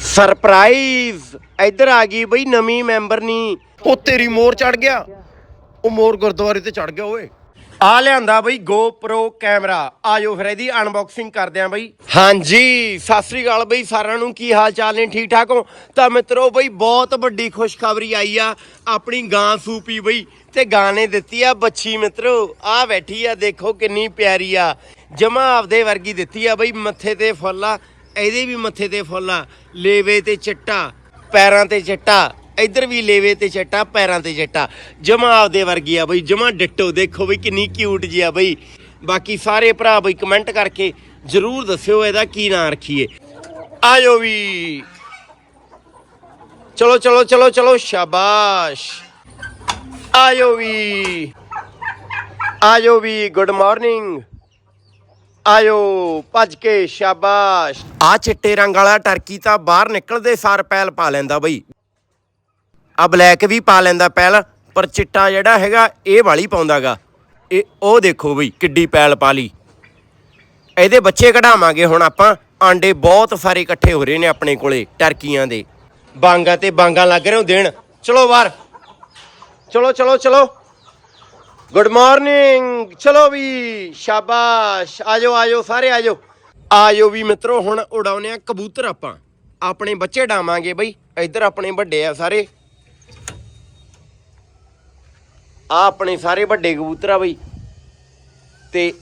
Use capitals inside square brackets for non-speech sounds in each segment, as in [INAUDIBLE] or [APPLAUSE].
Surprise ਇੱਧਰ ਆ ਗਈ ਬਈ ਨਵੀਂ ਮੈਂਬਰ ਨਹੀਂ ਉਹ ਤੇਰੀ ਮੋਰ ਚੜ ਗਿਆ। ਉਹ ਮੋਰ ਗੁਰਦੁਆਰੇ ਤੇ ਚੜ ਗਿਆ ਓਏ। ਆ ਲਿਆਂਦਾ ਬਈ GoPro ਕੈਮਰਾ ਆਜੋ ਫਿਰ ਇਹਦੀ ਅਨਬਾਕਸਿੰਗ ਕਰਦੇ ਆਂ ਬਈ। ਹਾਂਜੀ ਸਤਿ ਸ੍ਰੀ ਅਕਾਲ ਬਈ ਸਾਰਿਆਂ ਨੂੰ ਕੀ ਹਾਲ ਚਾਲ ਨੇ? ਠੀਕ ਠਾਕ ਹੋ? ਤਾਂ ਮਿੱਤਰੋ ਬਈ ਬਹੁਤ ਵੱਡੀ ਖੁਸ਼ਖਬਰੀ ਆਈ ਆ। ਆਪਣੀ ਗਾਂ ਸੂਪੀ ਬਈ ਤੇ ਗਾਂ ਨੇ ਦਿੱਤੀ ਆ ਬੱਚੀ ਮਿੱਤਰੋ। ਆ ਬੈਠੀ ਆ ਦੇਖੋ ਕਿੰਨੀ ਪਿਆਰੀ ਆ। ਜਮਾ ਆਪਦੇ ਵਰਗੀ ਦਿੱਤੀ ਆ ਬਈ ਮੱਥੇ ਤੇ ਫੁੱਲ ਆ। ਇਹਦੇ ਵੀ ਮੱਥੇ ਤੇ ਫੁੱਲ ਆ, ਲੇਵੇ ਤੇ ਚਿੱਟਾ, ਪੈਰਾਂ ਤੇ ਚਿੱਟਾ, ਇੱਧਰ ਵੀ ਲੇਵੇ ਤੇ ਚਿੱਟਾ, ਪੈਰਾਂ ਤੇ ਚਿੱਟਾ। ਜਮਾ ਆਪਦੇ ਵਰਗੀ ਆ ਬਈ, ਜਮਾ ਡਿੱਟੋ, ਦੇਖੋ ਬਈ ਕਿੰਨੀ ਕਿਊਟ ਜੀ ਆ ਬਈ। ਬਾਕੀ ਸਾਰੇ ਭਰਾ ਬਈ ਕਮੈਂਟ ਕਰਕੇ ਜਰੂਰ ਦੱਸਿਓ ਇਹਦਾ ਕੀ ਨਾਂ ਰੱਖੀਏ। ਆਜੋ ਵੀ। ਚਲੋ ਚਲੋ ਚਲੋ ਚਲੋ, ਸ਼ਾਬਾਸ਼। ਆਜੋ ਵੀ। ਆਜੋ ਵੀ ਗੁੱਡ ਮਾਰਨਿੰਗ ਆਇਓ, ਭੱਜ ਕੇ ਸ਼ਾਬਾਸ਼। ਆ ਚਿੱਟੇ ਰੰਗ ਵਾਲਾ ਟਰਕੀ ਤਾਂ ਬਾਹਰ ਨਿਕਲਦੇ ਸਾਰ ਪੈਲ ਪਾ ਲੈਂਦਾ ਬਈ। ਆ ਬਲੈਕ ਵੀ ਪਾ ਲੈਂਦਾ ਪੈਲ, ਪਰ ਚਿੱਟਾ ਜਿਹੜਾ ਹੈਗਾ, ਇਹ ਵਾਲੀ ਪਾਉਂਦਾਗਾ। ਇਹ ਉਹ ਦੇਖੋ ਬਈ, ਕਿੱਡੀ ਪੈਲ ਪਾ ਲਈ। ਇਹਦੇ ਬੱਚੇ ਕਢਾਵਾਂਗੇ ਹੁਣ ਆਪਾਂ। ਆਂਡੇ ਬਹੁਤ ਸਾਰੇ ਇਕੱਠੇ ਹੋ ਰਹੇ ਨੇ ਆਪਣੇ ਕੋਲੇ ਟਰਕੀਆਂ ਦੇ। ਬਾਂਗਾ ਤੇ ਬਾਂਗਾ ਲੱਗ ਰਹੇ ਹੋ ਦੇਣ। ਚਲੋ ਬਾਹਰ। ਚਲੋ ਚਲੋ ਚਲੋ। ਗੁੱਡ ਮਾਰਨਿੰਗ ਚਲੋ ਵੀ ਸ਼ਾਬਾਸ਼। ਆਜੋ ਆਜੋ, ਸਾਰੇ ਆਜੋ। ਆਜੋ ਵੀ ਮਿੱਤਰੋ, ਹੁਣ ਉਡਾਉਨੇ ਆ ਕਬੂਤਰ ਆਪਾਂ। ਆਪਣੇ ਬੱਚੇ ਡਾਵਾਂਗੇ ਬਈ। ਇੱਧਰ ਆਪਣੇ ਵੱਡੇ ਆ ਸਾਰੇ। ਆ ਆਪਣੇ ਸਾਰੇ ਵੱਡੇ ਕਬੂਤਰ ਆ ਬਈ। ਤੇ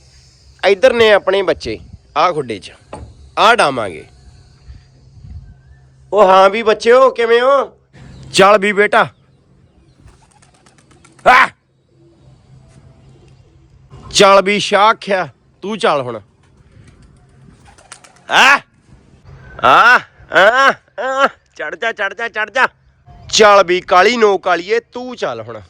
ਇੱਧਰ ਨੇ ਆਪਣੇ ਬੱਚੇ, ਆ ਖੁੱਡੇ 'ਚ। ਆ ਡਾਵਾਂਗੇ। ਉਹ ਹਾਂ ਵੀ ਬੱਚਿਓ, ਕਿਵੇਂ ਹੋ? ਚੱਲ ਵੀ ਬੇਟਾ। ਆ ਚੱਲ ਵੀ ਆਖਿਆ, ਤੂੰ ਚੱਲ ਹੁਣ। ਆ। ਆ ਆ ਚੜ ਜਾ ਚੜ ਜਾ ਚੜ ਜਾ। ਚੱਲ ਵੀ ਕਾਲੀ, ਨੋ ਕਾਲੀਏ, ਤੂੰ ਚੱਲ ਹੁਣ।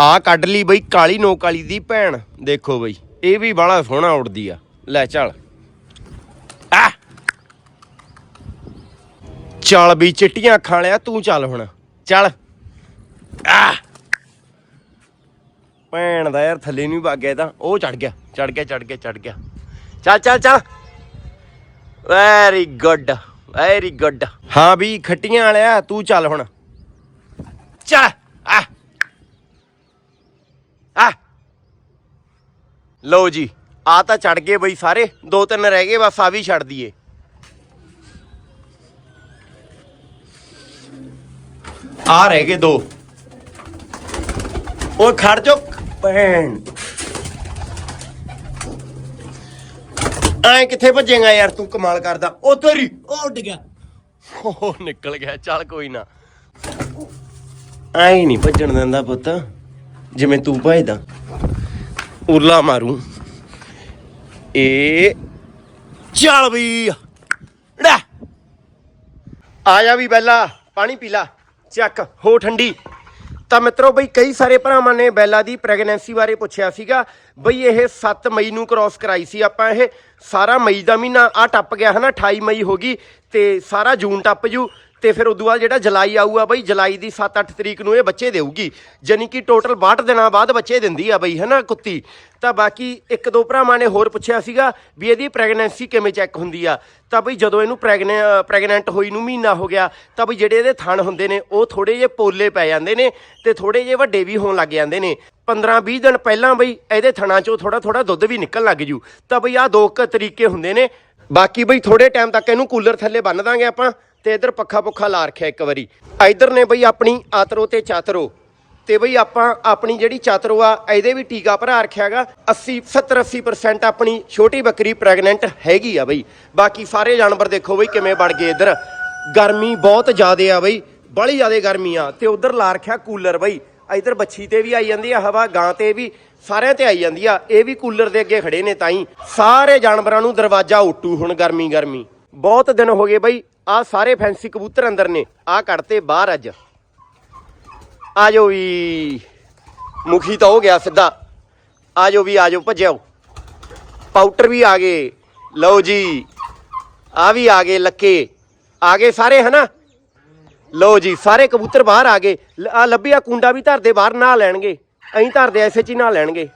ਆ। ਕੱਢ ਲਈ ਬਈ, ਕਾਲੀ, ਨੋ ਕਾਲੀ ਦੀ ਭੈਣ। ਦੇਖੋ ਬਈ, ਇਹ ਵੀ ਬੜਾ ਸੋਹਣਾ ਉੱਡਦੀ ਆ। ਲੈ ਚੱਲ। ਆ। ਚੱਲ ਵੀ ਚਿੱਟੀਆਂ ਅੱਖਾਂ ਲਿਆ, ਤੂੰ ਚੱਲ ਹੁਣ। ਚੱਲ। ਆ। ਭੈਣ ਦਾ ਯਾਰ ਥੱਲੇ ਨੂੰ ਵਗ ਗਿਆ ਤਾਂ। ਉਹ ਚੜ ਗਿਆ ਚੜ ਗਿਆ ਚੜ ਗਿਆ ਚੜ ਗਿਆ। ਚੱਲ ਚੱਲ ਚੱਲ। ਵੈਰੀ ਗੁੱਡ ਵੈਰੀ ਗੁੱਡ ਹਾਂ ਵੀ ਖੱਟੀਆਂ ਵਾਲਿਆ, ਤੂੰ ਚੱਲ ਹੁਣ। ਚੱਲ, ਆ। ਆ। ਲਓ ਜੀ, ਆ ਤਾਂ ਚੜ ਗਏ ਬਈ ਸਾਰੇ। ਦੋ ਤਿੰਨ ਰਹਿ ਗਏ, ਬਸ ਆ ਵੀ ਛੱਡ ਦਈਏ। ਆ ਰਹਿ ਗਏ ਦੋ। ਓਏ ਖੜ ਜਾ ਭੈਣ। ਐ ਕਿੱਥੇ ਭੱਜੇਗਾ ਯਾਰ ਤੂੰ ਕਮਾਲ ਕਰਦਾ। ਉਹ ਤੇਰੀ। ਉਹ ਉੱਡ ਗਿਆ। ਉਹ ਨਿਕਲ ਗਿਆ। ਚੱਲ ਕੋਈ ਨਾ। ਐ ਨਹੀਂ ਭੱਜਣ ਦਿੰਦਾ ਪੁੱਤ। ਜਿਵੇਂ ਤੂੰ ਭਜਦਾ। ਉਰਲਾ ਮਾਰੂ। ਏ। ਚੱਲ ਵੀ। ੜਾ ਆ ਜਾ ਵੀ ਬੈਲਾ। ਪਾਣੀ ਪੀ ਲਾ। ਚੱਕ। ਹੋ ਠੰਡੀ। ਤਾਂ ਮਿੱਤਰੋ ਬਈ ਕਈ ਸਾਰੇ ਭਰਾਵਾਂ ਨੇ ਬੈਲਾ ਦੀ ਪ੍ਰੈਗਨੈਂਸੀ ਬਾਰੇ ਪੁੱਛਿਆ ਸੀਗਾ। ਬਈ ਇਹ 7 ਮਈ ਨੂੰ ਕ੍ਰਾਸ ਕਰਾਈ ਸੀ ਆਪਾਂ ਇਹ। ਸਾਰਾ ਮਈ ਦਾ ਮਹੀਨਾ ਆ ਟੱਪ ਗਿਆ ਹਨਾ 28 ਮਈ ਹੋ ਗਈ ਤੇ ਸਾਰਾ ਜੂਨ ਟੱਪ ਜੂ। ਤੇ ਫਿਰ ਉਦੋਂ ਬਾਅਦ ਜਿਹੜਾ ਜੁਲਾਈ ਆਊਗਾ ਬਈ, ਜੁਲਾਈ ਦੀ 7-8 ਤਰੀਕ ਨੂੰ ਇਹ ਬੱਚੇ ਦੇਊਗੀ। ਜਾਨੀ ਕਿ ਟੋਟਲ 62 ਦਿਨਾਂ ਬਾਅਦ ਬੱਚੇ ਦਿੰਦੀ ਆ ਬਈ, ਹਨਾ ਕੁੱਤੀ? ਤਾਂ ਬਾਕੀ ਇੱਕ ਦੋ ਭਰਾਵਾਂ ਨੇ ਹੋਰ ਪੁੱਛਿਆ ਸੀਗਾ ਵੀ ਇਹਦੀ ਪ੍ਰੈਗਨੈਂਸੀ ਕਿਵੇਂ ਚੈੱਕ ਹੁੰਦੀ ਆ। ਤਾਂ ਬਈ ਜਦੋਂ ਇਹਨੂੰ ਪ੍ਰੈਗਨੈਂਟ ਹੋਈ ਨੂੰ ਮਹੀਨਾ ਹੋ ਗਿਆ, ਤਾਂ ਬਈ ਜਿਹੜੇ ਇਹਦੇ ਥਣ ਹੁੰਦੇ ਨੇ, ਉਹ ਥੋੜੇ ਜਿਹੇ ਪੋਲੇ ਪੈ ਜਾਂਦੇ ਨੇ ਤੇ ਥੋੜੇ ਜਿਹੇ ਵੱਡੇ ਵੀ ਹੋਣ ਲੱਗ ਜਾਂਦੇ ਨੇ। 15-20 ਦਿਨ ਪਹਿਲਾਂ ਬਈ ਇਹਦੇ ਥਣਾਂ 'ਚੋਂ ਥੋੜਾ ਥੋੜਾ ਦੁੱਧ ਵੀ ਨਿਕਲਣ ਲੱਗ ਜੂ। ਤਾਂ ਬਈ ਆਹ ਦੋ ਕੁ ਤਰੀਕੇ ਹੁੰਦੇ ਨੇ। ਬਾਕੀ ਬਈ ਥੋੜੇ ਟਾਈਮ ਤੱਕ ਇਹਨੂੰ ਕੂਲਰ ਥੱਲੇ ਬੰਨ ਦਾਂਗੇ ਆਪਾਂ। ਤੇ ਇਧਰ ਪੱਖਾ ਪੁੱਖਾ ਲਾ ਰੱਖਿਆ ਇੱਕ ਵਾਰੀ। ਇਧਰ ਨੇ ਬਈ ਆਪਣੀ ਆਤਰੋ ਤੇ ਚਾਤਰੋ। ਤੇ ਬਈ ਆਪਾਂ ਆਪਣੀ ਜਿਹੜੀ ਚਾਤਰੋ ਆ, ਇਹਦੇ ਵੀ ਟੀਕਾ ਭਰਾ ਰੱਖਿਆਗਾ 80 70 80% ਆਪਣੀ ਛੋਟੀ ਬੱਕਰੀ ਪ੍ਰੈਗਨੈਂਟ ਹੈਗੀ ਆ ਬਈ। ਬਾਕੀ ਸਾਰੇ ਜਾਨਵਰ ਦੇਖੋ ਬਈ ਕਿਵੇਂ ਬਣ ਗਏ ਇਧਰ। ਗਰਮੀ ਬਹੁਤ ਜ਼ਿਆਦੇ ਆ ਬਈ, ਬੜੀ ਜ਼ਿਆਦੇ ਗਰਮੀ ਆ। ਤੇ ਉਧਰ ਲਾ ਰੱਖਿਆ ਕੂਲਰ ਬਈ। ਇਧਰ ਬੱਚੀ ਤੇ ਵੀ ਆਈ ਜਾਂਦੀ ਆ, ਹਵਾ ਗਾਂ ਤੇ ਵੀ ਸਾਰਿਆਂ ਤੇ ਆਈ ਜਾਂਦੀ ਆ। ਇਹ ਵੀ ਕੂਲਰ ਦੇ ਅੱਗੇ ਖੜੇ ਨੇ ਤਾਂ ਹੀ ਸਾਰੇ ਜਾਨਵਰਾਂ ਨੂੰ ਦਰਵਾਜ਼ਾ ਉੱਟੂ ਹੁਣ ਗਰਮੀ ਗਰਮੀ ਬਹੁਤ ਦਿਨ ਹੋ ਗਏ ਬਈ ਆ ਸਾਰੇ ਫੈਂਸੀ ਕਬੂਤਰ ਅੰਦਰ ਨੇ ਆ ਕੱਢਤੇ ਬਾਹਰ ਅੱਜ। ਆ ਜਾਓ ਵੀ, ਮੁਖੀ ਤਾਂ ਹੋ ਗਿਆ ਸਿੱਧਾ। ਆ ਜਾਓ ਵੀ ਆ ਜਾਓ ਭੱਜਿਓ ਪਾਊਟਰ ਵੀ ਆ ਗਏ। ਲਓ ਜੀ ਆ ਵੀ ਆ ਗਏ ਲੱਕੇ। ਆ ਗਏ ਸਾਰੇ, ਹਨਾ? ਲਓ ਜੀ, ਸਾਰੇ ਕਬੂਤਰ ਬਾਹਰ ਆ ਗਏ। ਆ ਲੱਭਿਆ ਕੁੰਡਾ ਵੀ ਧਰਦੇ ਬਾਹਰ, ਨਾ ਲੈਣਗੇ। ਐਂ ਧਰਦੇ ਐਸੇ ਚ ਹੀ ਨਾ ਲੈਣਗੇ।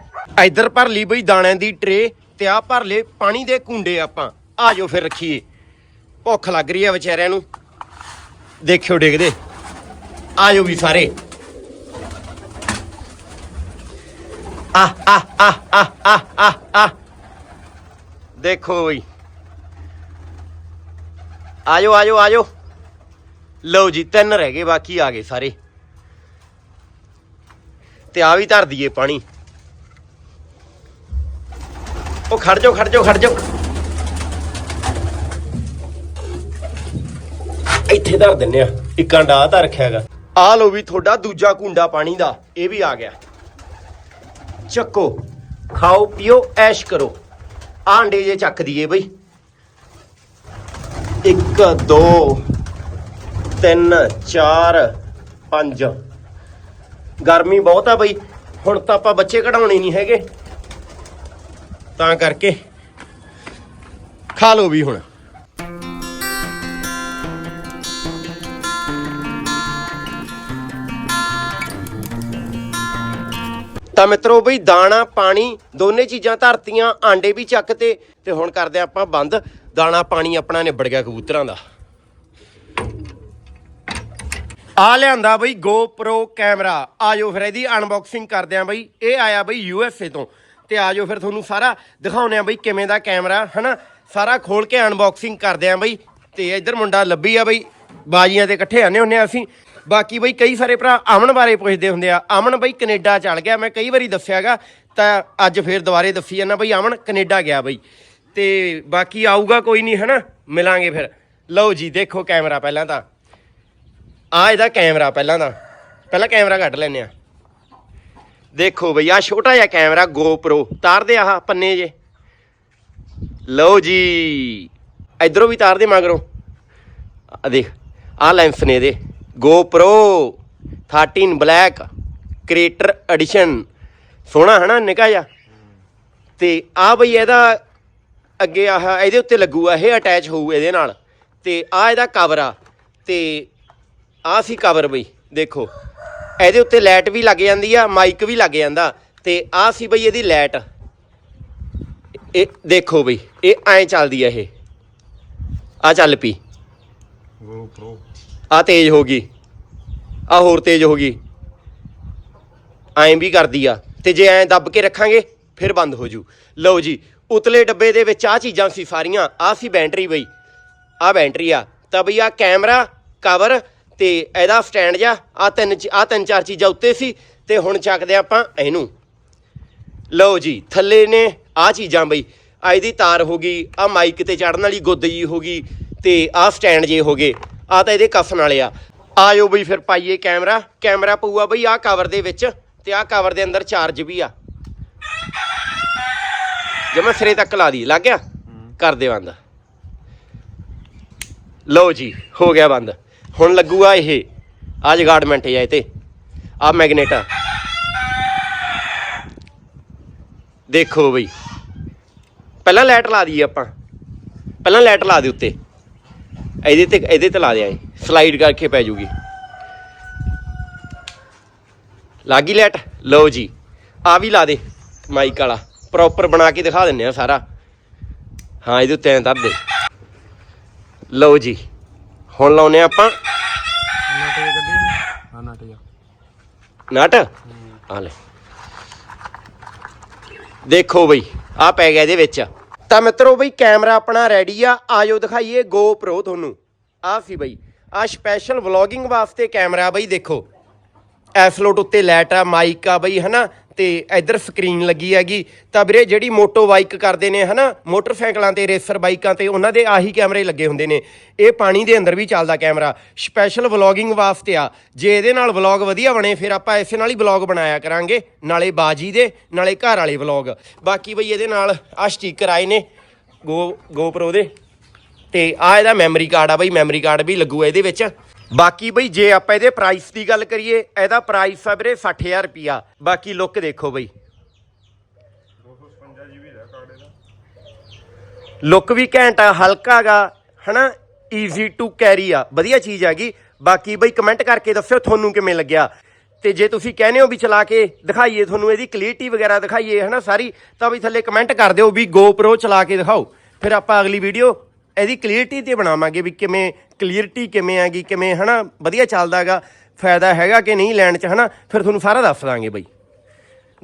ਇੱਧਰ ਭਰ ਲਈ ਬਈ ਦਾਣਿਆਂ ਦੀ ਟਰੇ ਤੇ ਆ ਭਰ ਲਏ ਪਾਣੀ ਦੇ ਕੁੰਡੇ ਆਪਾਂ। ਆ ਜਾਓ ਫਿਰ ਰੱਖੀਏ। ਭੁੱਖ ਲੱਗ ਰਹੀ ਹੈ ਵਿਚਾਰਿਆਂ ਨੂੰ। ਦੇਖਿਓ ਡਿੱਗਦੇ। ਆ ਜਾਓ ਵੀ ਸਾਰੇ। ਆ ਆ ਆ ਆ ਆ ਆ ਆ। ਦੇਖੋ ਬਈ। ਆਜੋ ਆਜੋ ਆਜੋ ਲਓ ਜੀ, ਤਿੰਨ ਰਹਿ ਗਏ, ਬਾਕੀ ਆ ਗਏ ਸਾਰੇ। ਤੇ ਆ ਵੀ ਧਰ ਦਈਏ ਪਾਣੀ। ਉਹ ਖੜ ਜਾਓ ਖੜ ਜਾਓ ਖੜ ਜਾਓ। ਇੱਥੇ ਧਰ ਦਿੰਨੇ ਆ। ਇੱਕ ਡਾ ਧਰ ਰੱਖਿਆ ਹੈਗਾ। ਆ ਲਓ ਵੀ ਤੁਹਾਡਾ ਦੂਜਾ ਕੁੰਡਾ ਪਾਣੀ ਦਾ। ਇਹ ਵੀ ਆ ਗਿਆ। ਚੱਕੋ। ਖਾਓ, ਪੀਓ, ਐਸ਼ ਕਰੋ। ਆਹ ਅੰਡੇ ਜੇ ਚੱਕ ਦਈਏ ਬਈ। 1 2 3 4 5 ਗਰਮੀ ਬਹੁਤ ਆ ਬਈ। ਹੁਣ ਤਾਂ ਆਪਾਂ ਬੱਚੇ ਕਢਾਉਣੇ ਨਹੀਂ ਹੈਗੇ। ਤਾਂ ਕਰਕੇ। ਖਾ ਲਓ ਵੀ ਹੁਣ। ਤਾਂ ਮਿੱਤਰੋ ਬਈ ਦਾਣਾ, ਪਾਣੀ, ਦੋਨੇ ਚੀਜ਼ਾਂ ਧਰਤੀਆਂ, ਆਂਡੇ ਵੀ ਚੱਕ ਤੇ ਤੇ ਹੁਣ ਕਰਦੇ ਆਪਾਂ ਬੰਦ। ਦਾਣਾ, ਪਾਣੀ ਆਪਣਾ ਨਿਬੜ ਗਿਆ ਕਬੂਤਰਾਂ ਦਾ। ਆ ਲਿਆਂਦਾ ਬਈ GoPro ਕੈਮਰਾ। ਆਜੋ ਫਿਰ ਇਹਦੀ ਅਨਬਾਕਸਿੰਗ ਕਰਦੇ ਆਂ ਬਈ। ਇਹ ਆਇਆ ਬਈ USA ਤੋਂ। ਤੇ ਆਜੋ ਫਿਰ ਤੁਹਾਨੂੰ ਸਾਰਾ ਦਿਖਾਉਨੇ ਆ ਬਈ ਕਿਵੇਂ ਦਾ ਕੈਮਰਾ, ਹਨਾ? ਸਾਰਾ ਖੋਲ ਕੇ ਅਨਬਾਕਸਿੰਗ ਕਰਦੇ ਆਂ ਬਈ। ਤੇ ਇੱਧਰ ਮੁੰਡਾ ਲੱਭੀ ਆ ਬਈ। ਬਾਜੀਆਂ ਤੇ ਇਕੱਠੇ ਆਨੇ ਹੁੰਨੇ ਆ ਅਸੀਂ। ਬਾਕੀ ਬਈ ਕਈ ਸਾਰੇ ਭਰਾ ਅਮਨ ਬਾਰੇ ਪੁੱਛਦੇ ਹੁੰਦੇ ਆ। ਅਮਨ ਬਈ ਕੈਨੇਡਾ ਚਲ ਗਿਆ। ਮੈਂ ਕਈ ਵਾਰੀ ਦੱਸਿਆਗਾ, ਤਾਂ ਅੱਜ ਫੇਰ ਦੁਬਾਰੇ ਦੱਸੀ ਜਾਂਦਾ ਬਈ, ਅਮਨ ਕੈਨੇਡਾ ਗਿਆ ਬਈ। ਤੇ ਬਾਕੀ ਆਊਗਾ ਕੋਈ ਨਹੀਂ ਹਨਾ? ਮਿਲਾਂਗੇ ਫਿਰ। ਲਓ ਜੀ, ਦੇਖੋ ਕੈਮਰਾ ਪਹਿਲਾਂ ਤਾਂ। ਆ ਇਹਦਾ ਕੈਮਰਾ ਪਹਿਲਾਂ ਦਾ। ਪਹਿਲਾਂ ਕੈਮਰਾ ਕੱਢ ਲੈਨੇ ਆ। ਦੇਖੋ ਬਈ ਆ ਛੋਟਾ ਜਿਹਾ ਕੈਮਰਾ GoPro ਤਾਰਦੇ ਆਹ ਪੰਨੇ ਜੇ। ਲਓ ਜੀ, ਇਧਰੋਂ ਵੀ ਤਾਰਦੇ ਮਗਰੋਂ। ਆ ਦੇਖ ਆ ਲੈਂਸ ਨੇ ਇਹਦੇ। GoPro 13 black creator edition. ਸੋਹਣਾ, ਹਨਾ, ਨਿਕਾ ਜਿਹਾ? ਤੇ ਆ ਬਈ ਇਹਦਾ ਅੱਗੇ ਆਹ, ਇਹਦੇ ਉੱਤੇ ਲੱਗੂਗਾ, ਇਹ ਅਟੈਚ ਹੋਊ ਇਹਦੇ ਨਾਲ। ਤੇ ਆ ਇਹਦਾ ਕਵਰ ਆ। ਤੇ ਆ ਸੀ ਕਵਰ ਬਈ, ਦੇਖੋ। ਇਹਦੇ ਉੱਤੇ ਲਾਈਟ ਵੀ ਲੱਗ ਜਾਂਦੀ ਆ ਮਾਈਕ ਵੀ ਲੱਗ ਜਾਂਦਾ। ਤੇ ਆ ਸੀ ਬਈ ਇਹਦੀ ਲਾਈਟ ਇਹ, ਦੇਖੋ ਬਈ, ਇਹ ਐਂ ਚੱਲਦੀ ਆ ਇਹ। ਆ ਚੱਲ ਪਈ। GoPro ਆ ਤੇਜ਼ ਹੋ ਗਈ। ਆ ਹੋਰ ਤੇਜ਼ ਹੋ ਗਈ। ਐਂ ਵੀ ਕਰਦੀ ਆ। ਤੇ ਜੇ ਐਂ ਦੱਬ ਕੇ ਰੱਖਾਂਗੇ, ਫਿਰ ਬੰਦ ਹੋ ਜੂ। ਲਓ ਜੀ, ਉਤਲੇ ਡੱਬੇ ਦੇ ਵਿੱਚ ਆ ਚੀਜ਼ਾਂ ਸੀ ਸਾਰੀਆਂ। ਆ ਸੀ ਬੈਟਰੀ ਬਈ। ਆ ਬੈਟਰੀ ਆ। ਤਾਂ ਬਈ ਆ ਕੈਮਰਾ, ਕਵਰ ਤੇ ਇਹਦਾ ਸਟੈਂਡ ਜਾ ਆ ਤਿੰਨ ਆ ਤਿੰਨ ਚਾਰ ਚੀਜ਼ਾਂ ਉੱਤੇ ਸੀ। ਤੇ ਹੁਣ ਚੱਕਦੇ ਆਪਾਂ ਇਹਨੂੰ। ਲਓ ਜੀ, ਥੱਲੇ ਨੇ ਆ ਚੀਜ਼ਾਂ ਬਈ। ਆ ਇਹਦੀ ਤਾਰ ਹੋ ਗਈ ਆ ਮਾਈਕ ਤੇ ਚੜਨ ਵਾਲੀ ਗੁੱਦ ਜੀ ਹੋ ਗਈ ਤੇ ਆ ਸਟੈਂਡ ਜੇ ਹੋ ਗਏ। ਆ ਤਾਂ ਇਹਦੇ ਕਫਨ ਵਾਲੇ ਆ। ਆਇਓ ਬਈ ਫਿਰ ਪਾਈਏ ਕੈਮਰਾ। ਕੈਮਰਾ ਪਊਆ ਬਈ ਆ ਕਵਰ ਦੇ ਵਿੱਚ ਤੇ ਆ ਕਵਰ ਦੇ ਅੰਦਰ ਚਾਰਜ ਵੀ ਆ। ਜਮਾ ਸਿਰੇ ਤੱਕ ਲਾ ਦੀ ਲੱਗ ਗਿਆ? ਕਰ ਦੇ ਬੰਦ। ਲਓ ਜੀ, ਹੋ ਗਿਆ ਬੰਦ। ਹੁਣ ਲੱਗੂਗਾ ਇਹ। ਆ ਜਗਾਰਡਮੈਂਟ ਹੈ ਇਹ ਤੇ ਆ ਮੈਗਨੇਟ ਆ। ਦੇਖੋ ਬਈ। ਪਹਿਲਾਂ ਲਾਈਟ ਲਾ ਦਈਏ ਆਪਾਂ। ਪਹਿਲਾਂ ਲਾਈਟ ਲਾ ਦੇ ਉੱਤੇ। ਇਹਦੇ ਤੇ ਇਹਦੇ ਤੇ ਲਾ ਦੇ ਆਏ। ਸਲਾਈਡ ਕਰਕੇ ਪੈ ਜੂਗੀ। ਲਾਗੀ ਲੈਟ ਲਓ ਜੀ। ਆ ਵੀ ਲਾ ਦੇ ਮਾਈਕ ਵਾਲਾ। ਪ੍ਰੋਪਰ ਬਣਾ ਕੇ ਦਿਖਾ ਦਿੰਨੇ ਆ ਸਾਰਾ। ਹਾਂ, ਇਹਦੇ ਉੱਤੇ ਐਂ ਧਰ ਦੇ। ਲਓ ਜੀ। ਹੁਣ ਲਾਉਨੇ ਆਪਾਂ। ਹਾਂ ਨਟ? ਨਟ ਆ ਲੈ। ਦੇਖੋ ਬਈ ਆ ਪੈ ਗਿਆ ਇਹਦੇ ਵਿੱਚ। ਤਾਂ ਮਿੱਤਰੋ ਬਈ, ਕੈਮਰਾ ਆਪਣਾ ਰੈਡੀ ਆ। ਆਜੋ ਦਿਖਾਈਏ GoPro ਤੁਹਾਨੂੰ। ਆ ਸੀ ਬਈ, ਆ ਸਪੈਸ਼ਲ ਵਲੌਗਿੰਗ ਵਾਸਤੇ ਕੈਮਰਾ ਬਈ ਦੇਖੋ। ਐਸਲੋਟ ਉੱਤੇ ਲਾਈਟ ਆ ਮਾਈਕ ਆ ਬਈ, ਹਨਾ? ਤੇ ਇੱਧਰ ਸਕਰੀਨ ਲੱਗੀ ਹੈਗੀ। ਤਾਂ ਵੀਰੇ, ਜਿਹੜੀ ਮੋਟੋ ਬਾਈਕ ਕਰਦੇ ਨੇ, ਹਨਾ, ਮੋਟਰਸਾਈਕਲਾਂ ਤੇ, ਰੇਸਰ ਬਾਈਕਾਂ ਤੇ, ਉਹਨਾਂ ਦੇ ਆਹੀ ਕੈਮਰੇ ਲੱਗੇ ਹੁੰਦੇ ਨੇ। ਇਹ ਪਾਣੀ ਦੇ ਅੰਦਰ ਵੀ ਚੱਲਦਾ ਕੈਮਰਾ। ਸਪੈਸ਼ਲ ਵਲੌਗਿੰਗ ਵਾਸਤੇ ਆ। ਜੇ ਇਹਦੇ ਨਾਲ ਵਲੌਗ ਵਧੀਆ ਬਣੇ, ਫਿਰ ਆਪਾਂ ਇਸੇ ਨਾਲ ਹੀ ਵਲੌਗ ਬਣਾਇਆ ਕਰਾਂਗੇ। ਨਾਲੇ ਬਾਜੀ ਦੇ, ਨਾਲੇ ਘਰ ਵਾਲੇ ਵਲੌਗ। ਬਾਕੀ ਬਈ, ਇਹਦੇ ਨਾਲ ਆ ਸਟicker ਆਏ ਨੇ ਗੋ GoPro ਦੇ। ਤੇ ਆ ਇਹਦਾ ਮੈਮਰੀ ਕਾਰਡ ਆ ਬਈ ਮੈਮਰੀ ਕਾਰਡ ਵੀ ਲੱਗੂ ਇਹਦੇ ਵਿੱਚ। ਬਾਕੀ ਬਈ, ਜੇ ਆਪਾਂ ਇਹਦੇ ਪ੍ਰਾਈਸ ਦੀ ਗੱਲ ਕਰੀਏ, ਇਹਦਾ ਪ੍ਰਾਈਸ ਆ ਵੀਰੇ 60000 ਰੁਪਿਆ ਬਾਕੀ ਲੁੱਕ ਦੇਖੋ ਬਈ। 255 GB ਦਾ ਕਾਰਡ ਇਹਦਾ ਲੁੱਕ ਵੀ ਘੈਂਟ ਆ, ਹਲਕਾ ਗਾ, ਹਨਾ? ਈਜ਼ੀ ਟੂ ਕੈਰੀ ਆ। ਵਧੀਆ ਚੀਜ਼ ਹੈਗੀ। ਬਾਕੀ ਬਈ ਕਮੈਂਟ ਕਰਕੇ ਦੱਸਿਓ ਤੁਹਾਨੂੰ ਕਿਵੇਂ ਲੱਗਿਆ। ਤੇ ਜੇ ਤੁਸੀਂ ਕਹਿੰਦੇ ਹੋ ਵੀ ਚਲਾ ਕੇ ਦਿਖਾਈਏ ਤੁਹਾਨੂੰ, ਇਹਦੀ ਕਲੀਅਰਟੀ ਵਗੈਰਾ ਦਿਖਾਈਏ, ਹਨਾ ਸਾਰੀ, ਤਾਂ ਵੀ ਥੱਲੇ ਕਮੈਂਟ ਕਰ ਦਿਓ ਵੀ GoPro ਚਲਾ ਕੇ ਦਿਖਾਓ। ਫਿਰ ਆਪਾਂ ਅਗਲੀ ਵੀਡੀਓ ਇਹਦੀ ਕਲੀਅਰਟੀ ਤੇ ਬਣਾਵਾਂਗੇ ਵੀ ਕਿਵੇਂ ਕਲੀਅਰਟੀ ਕਿਵੇਂ ਹੈਗੀ, ਕਿਵੇਂ ਹਨਾ, ਵਧੀਆ ਚੱਲਦਾਗਾ ਫਾਇਦਾ ਹੈਗਾ ਕਿ ਨਹੀਂ ਲੈਣ ਚ, ਹਨਾ? ਫਿਰ ਤੁਹਾਨੂੰ ਸਾਰਾ ਦੱਸ ਦਾਂਗੇ ਬਈ।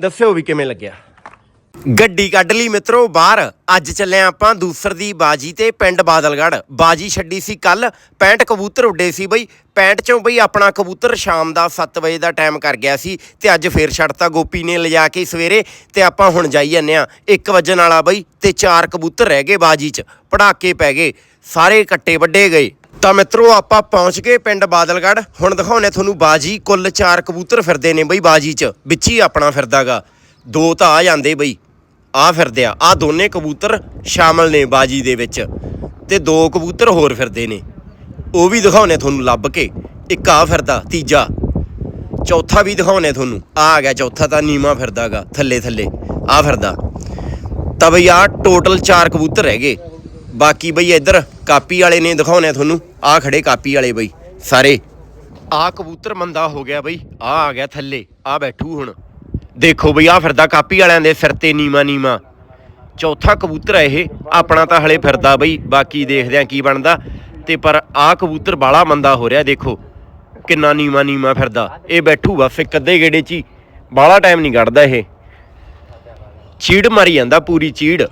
ਦੱਸਿਓ ਵੀ ਕਿਵੇਂ ਲੱਗਿਆ। ਗੱਡੀ ਕੱਢ ਲਈ ਮਿੱਤਰੋ, ਬਾਹਰ। ਅੱਜ ਚੱਲੇ ਆਪਾਂ ਦੂਸਰ ਦੀ ਬਾਜੀ ਤੇ ਪਿੰਡ ਬਾਦਲਗੜ ਬਾਜੀ ਛੱਡੀ ਸੀ ਕੱਲ 65 ਕਬੂਤਰ ਉੱਡੇ ਸੀ ਬਈ। 65 ਚੋਂ ਬਈ ਆਪਣਾ ਕਬੂਤਰ ਸ਼ਾਮ ਦਾ 7 ਵਜੇ ਦਾ ਟਾਈਮ ਕਰ ਗਿਆ ਸੀ ਤੇ ਅੱਜ ਫੇਰ ਛੱਡਤਾ। ਗੋਪੀ ਨੇ ਲਿਜਾ ਕੇ ਸਵੇਰੇ ਤੇ ਆਪਾਂ ਹੁਣ ਜਾਈ ਜੰਨੇ ਆ 1 ਵਜਣ ਵਾਲਾ ਬਈ ਤੇ ਚਾਰ ਕਬੂਤਰ ਰਹਿ ਗਏ ਬਾਜੀ 'ਚ। ਪੜਾਕੇ ਪੈ ਗਏ। ਸਾਰੇ ਕੱਟੇ ਵੱਡੇ ਗਏ। ਤਾਂ ਮਿੱਤਰੋ, ਆਪਾਂ ਪਹੁੰਚ ਗਏ ਪਿੰਡ ਬਾਦਲਗੜ ਹੁਣ ਦਿਖਾਉਣੇ ਤੁਹਾਨੂੰ ਬਾਜੀ। ਕੁੱਲ ਚਾਰ ਕਬੂਤਰ ਫਿਰਦੇ ਨੇ ਬਈ ਬਾਜੀ 'ਚ। ਵਿੱਚ ਹੀ ਆਪਣਾ ਫਿਰਦਾਗਾ। ਦੋ ਤਾਂ ਆ ਜਾਂਦੇ ਬਈ। ਆ ਫਿਰਦੇ ਆ। ਆ ਦੋਨੇ ਕਬੂਤਰ ਸ਼ਾਮਲ ਨੇ ਬਾਜੀ ਦੇ ਵਿੱਚ। ਤੇ ਦੋ ਕਬੂਤਰ ਹੋਰ ਫਿਰਦੇ ਨੇ। ਉਹ ਵੀ ਦਿਖਾਉਣੇ ਤੁਹਾਨੂੰ ਲੱਭ ਕੇ। ਇੱਕ ਆ ਫਿਰਦਾ, ਤੀਜਾ। ਚੌਥਾ ਵੀ ਦਿਖਾਉਣੇ ਤੁਹਾਨੂੰ। ਆ ਆ ਗਿਆ, ਚੌਥਾ ਤਾਂ ਨੀਮਾ ਫਿਰਦਾਗਾ, ਥੱਲੇ ਥੱਲੇ। ਆ ਫਿਰਦਾ। ਤਾਂ ਬਈ ਆ ਟੋਟਲ 4 ਕਬੂਤਰ ਰਹਿ ਗਏ। ਬਾਕੀ ਬਈ ਇੱਧਰ ਕਾਪੀ ਵਾਲੇ ਨੇ ਦਿਖਾਉਣੇ ਤੁਹਾਨੂੰ। ਆ ਖੜੇ ਕਾਪੀ ਵਾਲੇ ਬਈ, ਸਾਰੇ। ਆ ਕਬੂਤਰ ਮੰਦਾ ਹੋ ਗਿਆ ਬਈ। ਆ ਆ ਗਿਆ ਥੱਲੇ। ਆ ਬੈਠੂ ਹੁਣ। ਦੇਖੋ ਬਈ ਆ ਫਿਰਦਾ ਕਾਪੀ ਵਾਲਿਆਂ ਦੇ ਸਿਰ ਤੇ ਨੀਮਾ ਨੀਮਾ ਚੌਥਾ ਕਬੂਤਰ ਹੈ ਇਹ, ਆਪਣਾ ਤਾਂ ਹਲੇ ਫਿਰਦਾ ਬਈ, ਬਾਕੀ ਦੇਖਦੇ ਆ ਕੀ ਬਣਦਾ। ਤੇ ਪਰ ਆ ਕਬੂਤਰ ਬਾਲਾ ਮੰਦਾ ਹੋ ਰਿਹਾ, ਦੇਖੋ। ਕਿੰਨਾ ਨੀਮਾ ਨੀਮਾ ਫਿਰਦਾ। ਇਹ ਬੈਠੂ ਬਸ ਇੱਕ ਅੱਧੇ ਗੇੜੇ 'ਚ ਹੀ। ਬਾਲਾ ਟਾਈਮ ਨਹੀਂ ਕੱਢਦਾ ਇਹ। ਚੀੜ ਮਾਰੀ ਜਾਂਦਾ, ਪੂਰੀ ਚੀੜ।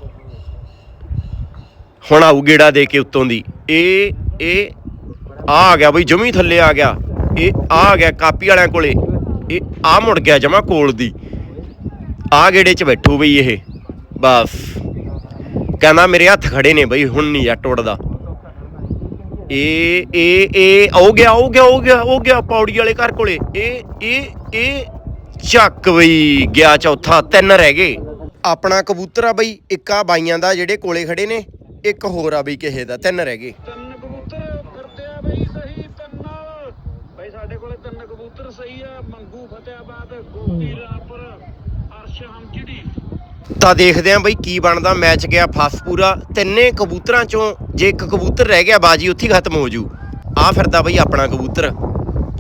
ਹੁਣ ਆਊ ਗੇੜਾ ਦੇ ਕੇ ਉੱਤੋਂ ਦੀ। ਇਹ ਇਹ ਆ ਆ ਗਿਆ ਬਈ, ਜਮੀ ਥੱਲੇ ਆ ਗਿਆ। ਇਹ ਆ ਆ ਗਿਆ ਕਾਪੀ ਵਾਲਿਆਂ ਕੋਲੇ। ਇਹ ਆ ਮੁੜ ਗਿਆ ਜਮਾ ਕੋਲ ਦੀ। ਆ ਗੇੜੇ 'ਚ ਬੈਠੂ ਬਈ ਇਹ। ਬਸ। ਕਹਿੰਦਾ ਮੇਰੇ ਹੱਥ ਖੜੇ ਨੇ ਬਈ, ਹੁਣ ਨਹੀਂ ਜੱਟ ਉੱਡਦਾ। ਇਹ ਇਹ ਇਹ ਹੋ ਗਿਆ ਹੋ ਗਿਆ ਹੋ ਗਿਆ ਹੋ ਗਿਆ ਪੌੜੀ ਵਾਲੇ ਘਰ ਕੋਲੇ। ਇਹ ਇਹ ਇਹ ਚੱਕ ਬਈ, ਗਿਆ ਚੌਥਾ, ਤਿੰਨ ਰਹਿ ਗਏ। ਆਪਣਾ ਕਬੂਤਰ ਆ ਬਈ, ਇੱਕ ਆ ਬਾਈਆਂ ਦਾ ਜਿਹੜੇ ਕੋਲੇ ਖੜੇ ਨੇ, ਇੱਕ ਹੋਰ ਆ ਬਈ ਕਿਸੇ ਦਾ, ਤਿੰਨ ਰਹਿ ਗਏ। ਤਿੰਨ ਕਬੂਤਰ ਫਿਰਦੇ ਆ ਬਈ ਸਹੀ ਤਿੰਨ ਬਈ ਸਾਡੇ ਕੋਲੇ ਤਿੰਨ ਮੰਗੂ ਫਤਿਆਬਾਦ ਗੋਪੀ ਅਰਸ਼ ਤਾਂ ਦੇਖਦੇ ਆਂ ਬਈ ਕੀ ਬਣਦਾ ਮੈਚ ਗਿਆ ਫਸ ਪੂਰਾ। ਤਿੰਨੇ ਕਬੂਤਰਾਂ ਚੋਂ ਜੇ ਇੱਕ ਕਬੂਤਰ ਰਹਿ ਗਿਆ ਬਾਜੀ ਉੱਥੇ ਖਤਮ ਹੋ ਜੂ। ਆ ਫਿਰਦਾ ਬਈ ਆਪਣਾ ਕਬੂਤਰ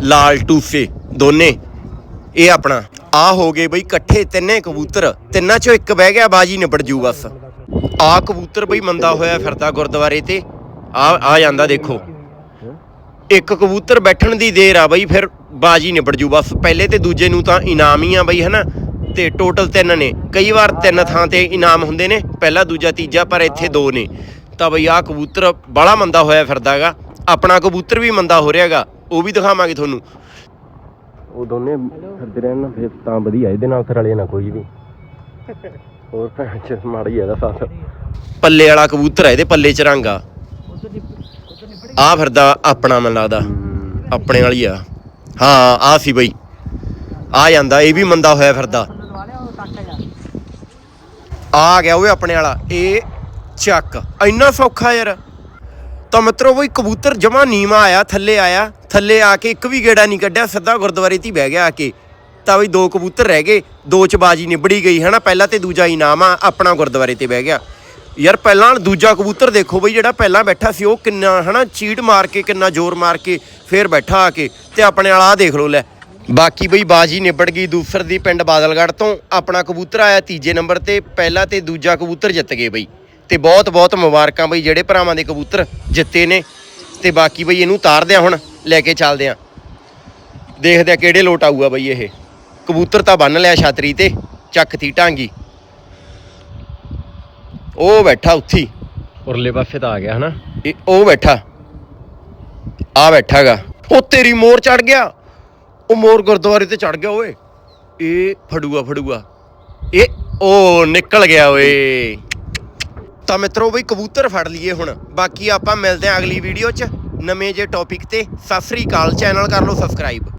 ਲਾਲ ਟੂਫੇ ਦੋਨੇ। ਇਹ ਆਪਣਾ। ਆ ਹੋ ਗਏ ਬਈ ਇਕੱਠੇ ਤਿੰਨੇ ਕਬੂਤਰ। ਤਿੰਨਾਂ ਚੋਂ ਇੱਕ ਬਹਿ ਗਿਆ ਬਾਜੀ ਨਿਬੜ ਜੂ ਬਸ। ਆ ਕਬੂਤਰ ਬਈ ਮੰਦਾ ਹੋਇਆ ਫਿਰਦਾ ਗੁਰਦੁਆਰੇ ਤੇ। ਆ ਆ ਜਾਂਦਾ ਦੇਖੋ। ਇੱਕ ਕਬੂਤਰ ਬੈਠਣ ਦੀ ਦੇਰ ਆ ਬਈ ਫਿਰ ਬਾਜੀ ਨਿਬੜ ਜੂ। ਬਸ ਪਹਿਲੇ ਤੇ ਦੂਜੇ ਨੂੰ ਤਾਂ ਇਨਾਮ ਹੀ ਆ ਬਈ ਹਨਾ? ਤੇ ਟੋਟਲ ਤਿੰਨ ਨੇ। ਕਈ ਵਾਰ ਤਿੰਨ ਥਾਂ ਤੇ ਇਨਾਮ ਹੁੰਦੇ ਨੇ ਪਹਿਲਾ ਦੂਜਾ ਤੀਜਾ ਪਰ ਇੱਥੇ ਦੋ ਨੇ। ਤਾਂ ਬਈ ਆਹ ਕਬੂਤਰ ਬਾਲਾ ਮੰਦਾ ਹੋਇਆ ਫਿਰਦਾਗਾ ਆਪਣਾ ਕਬੂਤਰ ਵੀ ਮੰਦਾ ਹੋ ਰਿਹਾਗਾ ਉਹ ਵੀ ਦਿਖਾਵਾਂਗੇ ਤੁਹਾਨੂੰ। ਉਹ ਦੋਨੇ ਫਿਰਦੇ ਰਹਿਣ ਫਿਰ ਤਾਂ ਵਧੀਆ ਇਹਦੇ ਨਾਲ ਰਲੇ ਨਾ ਕੋਈ ਵੀ। [LAUGHS] ਹੋਰ ਭੈਣ ਚ ਮਾੜੀ ਇਹਦਾ ਸਾਥ। ਪੱਲੇ ਵਾਲਾ ਕਬੂਤਰ ਹੈ ਇਹਦੇ ਪੱਲੇ ਚ ਰੰਗ ਆ। ਆ ਫਿਰਦਾ, ਆਪਣਾ ਮੈਨੂੰ ਲੱਗਦਾ। ਆਪਣੇ ਵਾਲੀ ਆ। ਹਾਂ ਆ ਸੀ ਬਈ। ਆ ਜਾਂਦਾ, ਇਹ ਵੀ ਮੰਦਾ ਹੋਇਆ ਫਿਰਦਾ। ਆ ਗਿਆ ਓਏ ਆਪਣੇ ਵਾਲਾ। ਇਹ ਚੱਕ। ਇੰਨਾ ਸੌਖਾ ਯਾਰ। ਤਾਂ ਮਿੱਤਰੋ ਬਈ ਕਬੂਤਰ ਜਮਾ ਨੀਵਾ ਆਇਆ, ਥੱਲੇ ਆਇਆ। ਥੱਲੇ ਆ ਕੇ ਇੱਕ ਵੀ ਗੇੜਾ ਨਹੀਂ ਕੱਢਿਆ, ਸਿੱਧਾ ਗੁਰਦੁਆਰੇ 'ਤੇ ਬਹਿ ਗਿਆ ਆ ਕੇ। ਤਾਂ ਵੀ ਦੋ ਕਬੂਤਰ ਰਹਿ ਗਏ, ਦੋ ਚ ਬਾਜੀ ਨਿਬੜੀ ਗਈ, ਹਨਾ? ਪਹਿਲਾ ਤੇ ਦੂਜਾ ਇਨਾਮ ਆ, ਆਪਣਾ ਗੁਰਦੁਆਰੇ ਤੇ ਬਹਿ ਗਿਆ। ਯਾਰ ਪਹਿਲਾਂ ਦੂਜਾ ਕਬੂਤਰ ਦੇਖੋ ਬਈ ਜਿਹੜਾ ਪਹਿਲਾਂ ਬੈਠਾ ਸੀ, ਉਹ ਕਿੰਨਾ ਹਨਾ ਚੀੜ ਮਾਰ ਕੇ, ਕਿੰਨਾ ਜ਼ੋਰ ਮਾਰ ਕੇ ਫੇਰ ਬੈਠਾ ਆ ਕੇ ਤੇ ਆਪਣੇ ਵਾਲਾ ਆ ਦੇਖ ਲਓ ਲੈ। ਬਾਕੀ ਬਈ ਬਾਜੀ ਨਿਬੜ ਗਈ ਦੂਸਰ ਦੀ ਪਿੰਡ ਬਾਦਲਗੜ੍ਹ ਤੋਂ, ਆਪਣਾ ਕਬੂਤਰ ਆਇਆ ਤੀਜੇ ਨੰਬਰ ਤੇ, ਪਹਿਲਾ ਤੇ ਦੂਜਾ ਕਬੂਤਰ ਜਿੱਤ ਗਏ ਬਈ। ਤੇ ਬਹੁਤ ਬਹੁਤ ਮੁਬਾਰਕਾਂ ਬਈ ਜਿਹੜੇ ਭਰਾਵਾਂ ਦੇ ਕਬੂਤਰ ਜਿੱਤੇ ਨੇ। ਤੇ ਬਾਕੀ ਬਈ ਇਹਨੂੰ ਉਤਾਰਦੇ ਆ ਹੁਣ, ਲੈ ਕੇ ਚੱਲਦੇ ਆ ਦੇਖਦੇ ਆ ਕਿਹੜੇ ਲੋਟ ਆਊਗਾ ਬਈ ਇਹ। ਕਬੂਤਰ ਤਾਂ ਬੰਨ ਲਿਆ ਛਾਤਰੀ ਤੇ ਚੱਕਤੀ ਢਾਂਗੀ ਉਹ ਬੈਠਾ ਉੱਥੀ ਉਰਲੇ ਪਾਸੇ ਤਾਂ ਆ ਗਿਆ ਹਨਾ। ਇਹ ਉਹ ਬੈਠਾ। ਆ ਬੈਠਾਗਾ। ਉਹ ਤੇਰੀ ਮੋਰ ਚੜ ਗਿਆ। ਉਹ ਮੋਰ ਗੁਰਦੁਆਰੇ ਤੇ ਚੜ ਗਿਆ ਓਏ। ਇਹ ਫੜੂਆ ਫੜੂਆ। ਇਹ ਉਹ ਨਿਕਲ ਗਿਆ ਓਏ। ਤਾਂ ਮਿੱਤਰੋ ਬਈ ਕਬੂਤਰ ਫੜ ਲਈਏ ਹੁਣ। ਬਾਕੀ ਆਪਾਂ ਮਿਲਦੇ ਆਂ ਅਗਲੀ ਵੀਡੀਓ 'ਚ। ਨਵੇਂ ਜੇ ਟੌਪਿਕ ਤੇ। ਸਤਿ ਸ੍ਰੀ ਅਕਾਲ। ਚੈਨਲ ਕਰ ਲਓ ਸਬਸਕ੍ਰਾਈਬ